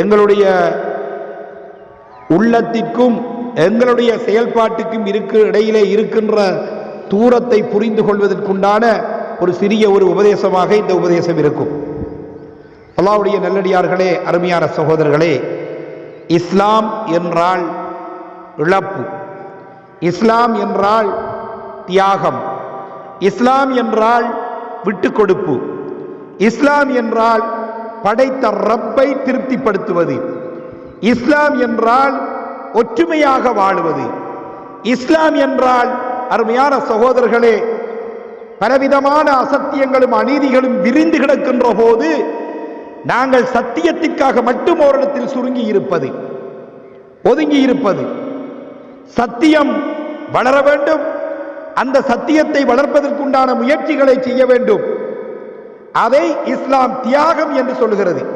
எங்களுடைய உள்ளத்திற்கும் எங்களுடைய செயல்பாட்டுக்கும் இருக்க இடையிலே இருக்கின்ற தூரத்தை புரிந்து கொள்வதற்குண்டான ஒரு சிறிய ஒரு உபதேசமாக இந்த உபதேசம் இருக்கும். அல்லாவுடைய நல்லடியார்களே அருமையான சகோதரர்களே இஸ்லாம் என்றால் இழப்பு. இஸ்லாம் என்றால் தியாகம். இஸ்லாம் என்றால் விட்டு கொடுப்பு இஸ்லாம் என்றால் படைத்த ரப்பை திருப்திப்படுத்துவது. இஸ்லாம் என்றால் ஒற்றுமையாக வாழுவது. இஸ்லாம் என்றால் அருமையான சகோதரர்களே பலவிதமான அசத்தியங்களும் அநீதிகளும் விரிந்து கிடக்கின்ற போது நாங்கள் சத்தியத்திற்காக மட்டும் ஓரிடத்தில் சுருங்கி இருப்பது ஒதுங்கி இருப்பது. சத்தியம் வளர வேண்டும். அந்த சத்தியத்தை வளர்ப்பதற்குண்டான முயற்சிகளை செய்ய வேண்டும். அதை இஸ்லாம் தியாகம் என்று சொல்லுகிறது.